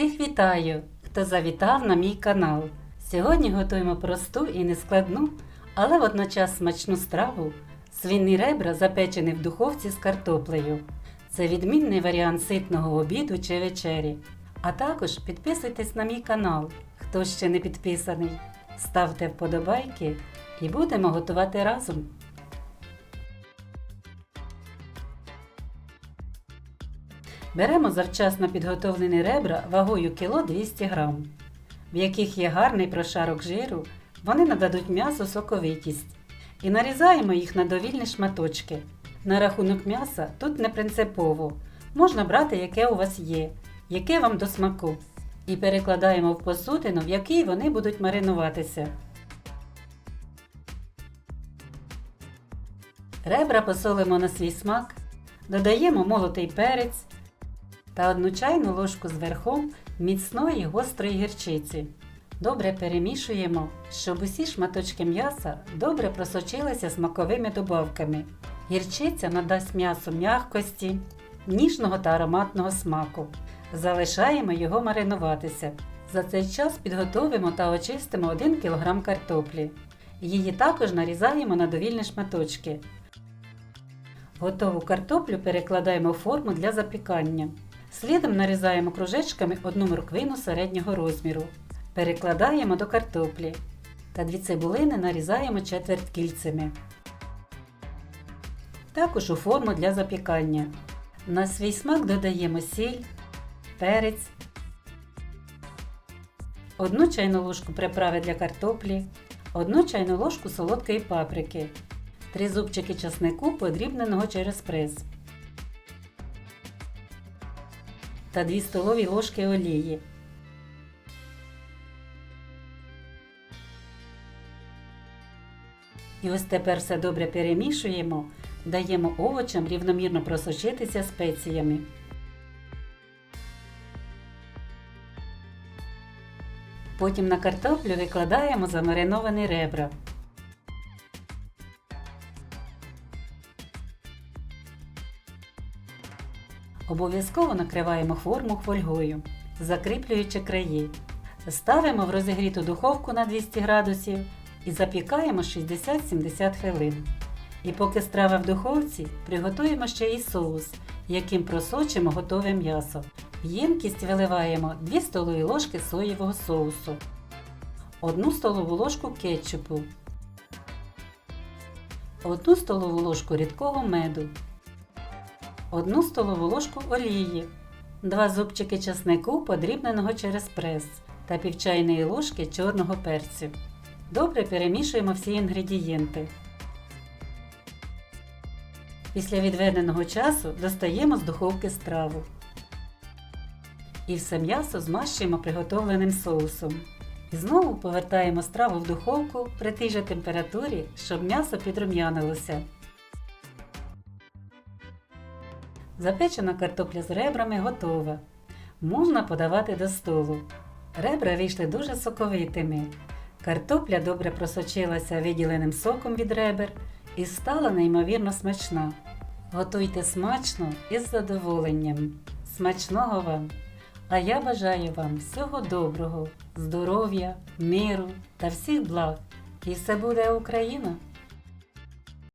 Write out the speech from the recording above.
Всіх вітаю, хто завітав на мій канал. Сьогодні готуємо просту і нескладну, але водночас смачну страву свині ребра запечені в духовці з картоплею. Це відмінний варіант ситного обіду чи вечері. А також підписуйтесь на мій канал, хто ще не підписаний. Ставте вподобайки і будемо готувати разом. Беремо завчасно підготовлені ребра вагою кіло 200 г, в яких є гарний прошарок жиру, вони нададуть м'ясу соковитість. І нарізаємо їх на довільні шматочки. На рахунок м'яса тут не принципово. Можна брати, яке у вас є, яке вам до смаку. І перекладаємо в посудину, в якій вони будуть маринуватися. Ребра посолимо на свій смак, додаємо молотий перець та одну чайну ложку з верхом міцної гострої гірчиці. Добре перемішуємо, щоб усі шматочки м'яса добре просочилися смаковими добавками. Гірчиця надасть м'ясу м'якості, ніжного та ароматного смаку. Залишаємо його маринуватися. За цей час підготовимо та очистимо 1 кг картоплі. Її також нарізаємо на довільні шматочки. Готову картоплю перекладаємо в форму для запікання. Слідом нарізаємо кружечками одну морквину середнього розміру. Перекладаємо до картоплі та дві цибулини нарізаємо четверть кільцями. Також у форму для запікання. На свій смак додаємо сіль, перець, одну чайну ложку приправи для картоплі, одну чайну ложку солодкої паприки, 3 зубчики часнику подрібненого через прес та 2 столові ложки олії. І ось тепер все добре перемішуємо, даємо овочам рівномірно просочитися спеціями. Потім на картоплю викладаємо замариновані ребра. Обов'язково накриваємо форму фольгою, закріплюючи краї. Ставимо в розігріту духовку на 200 градусів і запікаємо 60-70 хвилин. І поки страва в духовці, приготуємо ще і соус, яким просочимо готове м'ясо. В ємкість виливаємо 2 столові ложки соєвого соусу, 1 столову ложку кетчупу, 1 столову ложку рідкого меду, 1 столову ложку олії, 2 зубчики часнику подрібненого через прес та пів чайної ложки чорного перцю. Добре перемішуємо всі інгредієнти. Після відведеного часу достаємо з духовки страву. І все м'ясо змащуємо приготовленим соусом. І знову повертаємо страву в духовку при тій же температурі, щоб м'ясо підрум'янилося. Запечена картопля з ребрами готова. Можна подавати до столу. Ребра вийшли дуже соковитими. Картопля добре просочилася виділеним соком від ребер і стала неймовірно смачна. Готуйте смачно і з задоволенням. Смачного вам! А я бажаю вам всього доброго, здоров'я, миру та всіх благ. І все буде Україна!